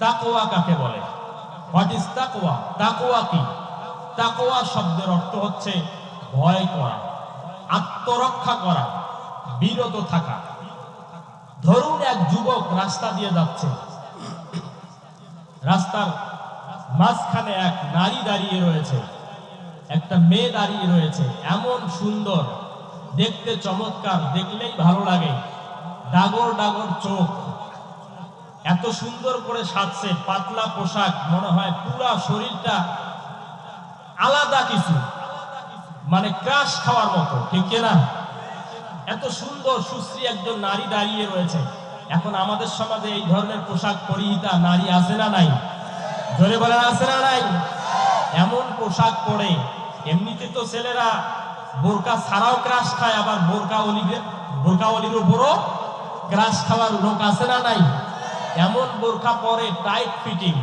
তাকওয়া কাকে বলে? হোয়াট ইজ তাকোয়া তাকওয়া কি? তাকোয়া শব্দের অর্থ হচ্ছে ভয় করা, আত্মরক্ষা করা, বিরত থাকা। ধরুন এক যুবক রাস্তা দিয়ে যাচ্ছে। রাস্তার মাঝখানে এক নারী দাঁড়িয়ে রয়েছে। একটা মেয়ে দাঁড়িয়ে রয়েছে, এমন সুন্দর, দেখতে চমৎকার, দেখলেই ভালো লাগে। ডাগর ডাগর চোখ এত সুন্দর করে সাজছে, পাতলা পোশাক, মনে হয় পুরা শরীরটা আলাদা কিছু মানে ক্রাশ খাওয়ার মতো, ঠিক কিনা এত সুন্দর সুশ্রী একজন নারী দাঁড়িয়ে রয়েছে। এখন আমাদের সমাজে এই ধরনের পোশাক পরিহিতা নারী আছে না নাই? ধরে বলেন, আছে না নাই? এমন পোশাক পরে, এমনিতে তো ছেলেরা বোরকা ছাড়াও ক্রাশ খায়, আবার বোরকা অলিকে বোরকা অলির উপরও ক্রাশ খাওয়ার লোক আছে না নাই? এমন বোরখা পরে টাইট ফিটিং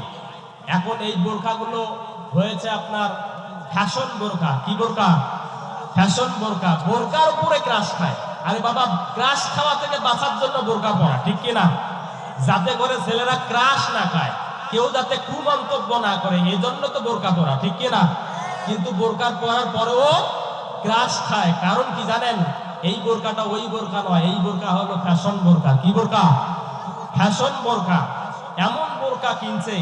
এখন এই বোরখাগুলো হয়েছে আপনার ফ্যাশন বোরখা। কি বোরখা? ফ্যাশন বোরখা। বোরকার উপরে ক্রাশ খায়। আরে বাবা ক্রাশ খাওয়া থেকে বাঁচার জন্য বোরকা পরা, ঠিক কি না যাতে করে ছেলেরা ক্রাশ না খায়। কেউ যাতে কুমন্তব্য না করে এই জন্য তো বোরকা পরা, ঠিক কি না কিন্তু বোরকার পরার পরেও ক্রাশ খায়। কারণ কি জানেন? এই বোরকাটা ওই বোরকা নয়, এই বোরকা হলো ফ্যাশন বোরকা কি বোরকা ফ্যাশন বোরকা এমন বোরকা কিনছে,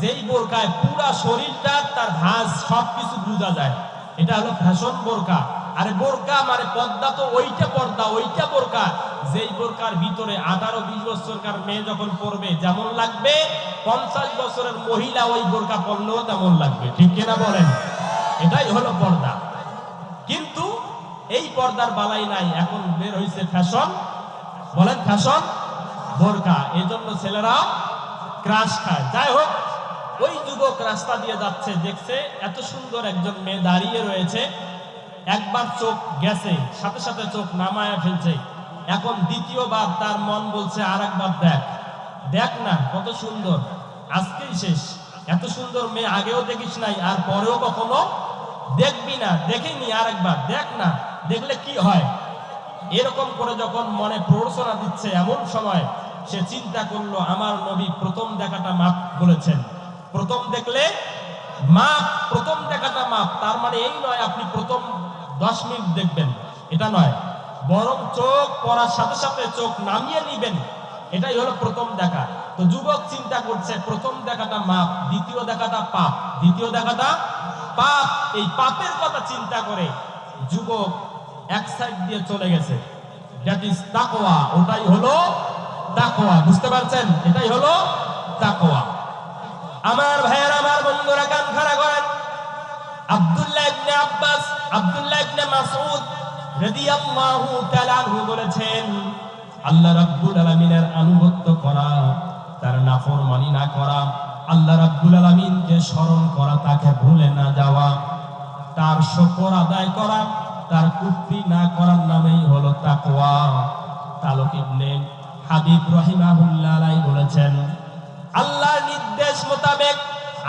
যেই বোরকায় পুরা শরীরটা, তার ভাঁজ, সবকিছু বোঝা যায়। এটা হলো ফ্যাশন বোরকা আরে বোরকা মানে পর্দা তো ওইটা পর্দা, ওইটা বোরকা যেই বোরকার ভিতরে আঠারো বিশ বছরকার মেয়ে যখন পড়বে যেমন লাগবে, পঞ্চাশ বছরের মহিলা ওই বোরকা পরলেও তেমন লাগবে, ঠিক কিনা বলেন? এটাই হলো পর্দা। কিন্তু এই পর্দার বালাই নাই, এখন বের হয়েছে ফ্যাশন। বলেন ফ্যাশন। বোরকা এই জন্য ছেলেরা ক্রাশ খায়। যাই হোক, ওই যুবক রাস্তা দিয়ে যাচ্ছে, দেখছে এত সুন্দর একজন মেয়ে দাঁড়িয়ে রয়েছে। একবার চোখ গেছে, সাথে সাথে চোখ নামায়া ফেলছে। এখন দ্বিতীয়বার তার মন বলছে আর একবার দেখ। দেখ না, কত সুন্দর। আজকেই শেষ। এত সুন্দর মেয়ে আগেও দেখিস নাই, আর পরেও কখনো দেখবি না। দেখেনি আর একবার দেখ না, দেখলে কি হয়? এরকম করে যখন মনে প্ররোচনা দিচ্ছে, এমন সময় সে চিন্তা করল, আমার নবী প্রথম দেখাটা মাপ বলেছেন। প্রথম দেখলে মাপ, প্রথম দেখাটা মাপ। তার মানে এই নয়, আপনি প্রথম দশ মিনিট দেখবেন। এটা নয়। বরং চোখ পড়ার সাথে সাথে চোখ নামিয়ে নিবেন। এটাই হলো প্রথম দেখা। তো যুবক চিন্তা করছে, প্রথম দেখাটা মাপ, দ্বিতীয় দেখাটা পাপ। দ্বিতীয় দেখাটা পাপ। এই পাপের কথা চিন্তা করে যুবক এক সাইড দিয়ে চলে গেছে। তাকওয়া। ওটাই হলো তাকওয়া, বুঝতে পারছেন? এটাই হলো তাকওয়া। আমার ভাইয়ের, আমার বন্ধুরা কান খাড়া করেন। আব্দুল্লাহ ইবনে আব্বাস, আব্দুল্লাহ ইবনে মাসউদ রাদিয়াল্লাহু তাআলা আনহু বলেছেন, আল্লাহ রাব্বুল আলামিনের আনুগত্য করা, তার নাফরমানি না করা, আল্লাহ রাব্বুল আলামিনকে স্মরণ করা, তাকে ভুলে না যাওয়া, তার শকর আদায় করা, তার কুফরি না করার নামেই হলো তাকওয়া। তালুক ইবনে হাবিব রহিমাহুল্লাহ বলেছেন, আল্লাহর নির্দেশ মোতাবেক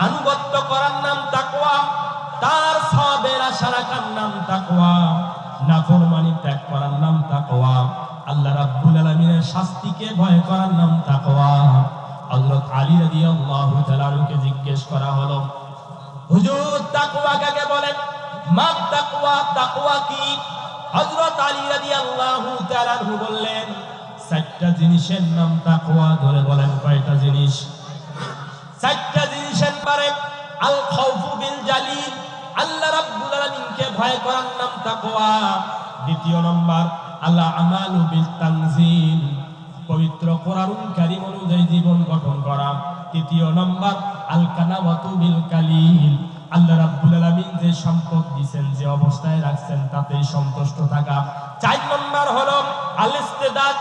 আনুগত্য করার নাম তাকওয়া, তার সবের আশা রাখার নাম তাকওয়া, নাফরমানি ত্যাগ করার নাম তাকওয়া, আল্লাহ রাব্বুল আলামিনের শাস্তিকে ভয় করার নাম তাকওয়া। হযরত আলী রাদিয়াল্লাহু তাআলাকে জিজ্ঞেস করা হলো, হুজুর, তাকওয়া কাকে বলেন মা, তাকওয়া তাকওয়া কি? হযরত আলী রাদিয়াল্লাহু তাআলা বললেন চারটা জিনিসের নাম তাকওয়া ধরে বলেন কয়টা জিনিস? চারটা জিনিসের পারে আল খাউফু বিল জালিল আল্লাহ রাব্বুল আলামিনকে ভয় করার নাম তাকওয়া। দ্বিতীয় নম্বর আল্লাহ আমালু বিল তানজিল পবিত্র কোরআন কারীম অনুযায়ী জীবন গঠন করা। তৃতীয় নম্বর আল কানাওয়াতু বিল কালিল আল্লাহ রাব্বুল আলামিন যে সম্পদ দিবেন যে অবস্থায় রাখছেন, তাতেই সন্তুষ্ট থাকা। চার নম্বর হলো আল ইস্তিদাদ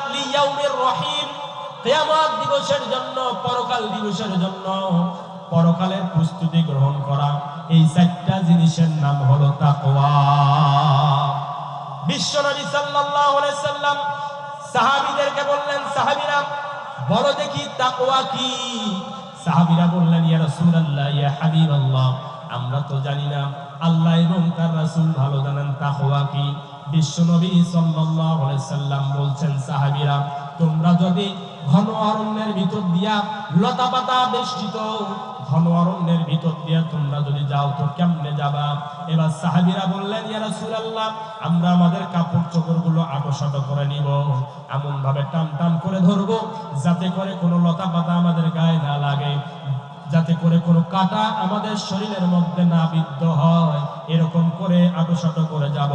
রহিম। কিয়ামত দিবসের জন্য, পরকাল দিবসের জন্য পরকালের প্রস্তুতি গ্রহণ করা। এই চারটা জিনিসের নাম হলো তাকওয়া। বিশ্বনবী সাল্লাল্লাহু আলাইহি সাল্লাম সাহাবীদেরকে বললেন, সাহাবীরা, বলো দেখি তাকওয়া কি? সাহাবীরা বললেন, ইয়া রাসূলুল্লাহ, ইয়া হাবিবাল্লাহ, আমরা তো জানি না। আল্লাহ এবং তার রাসূল ভালো জানেন তাকওয়া কি? বিশ্বনবী সাল্লাল্লাহু আলাইহি সাল্লাম বলছেন, সাহাবীরা, তোমরা যদি ঘন অরণ্যের ভিতর দিয়া লতা পাতা বেষ্টিত, ঘন অরণ্যের ভিতর দিয়া তোমরা যদি যাও, তো কেমনে যাবা? এবার সাহাবীরা বললেন, ইয়া রাসূলুল্লাহ, আমরা আমাদের কাপড় চোপড়গুলো আটোসাট করে নিব এমন ভাবে টান টান করে ধরবো, যাতে করে কোনো লতা পাতা আমাদের গায়ে না লাগে, যাতে করে কোনো কাটা আমাদের শরীরের মধ্যে না বিদ্ধ হয়। এরকম করে আটোসাটো করে যাব।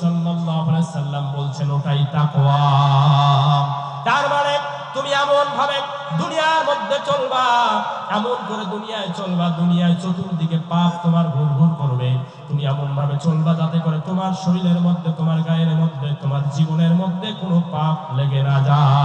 সাল্লাল্লাহু আলাইহি সাল্লাম বলছেন, ওটাই তাকওয়া। তার মানে তুমি এমন ভাবে দুনিয়ার মধ্যে চলবা, এমন করে দুনিয়ায় চলবা, দুনিয়ায় চতুর্দিকে পাপ তোমার ঘুর ঘুর করবে। তুমি এমন ভাবে চলবা যাতে করে তোমার শরীরের মধ্যে, তোমার গায়ের মধ্যে, তোমার জীবনের মধ্যে কোনো পাপ লেগে না যায়।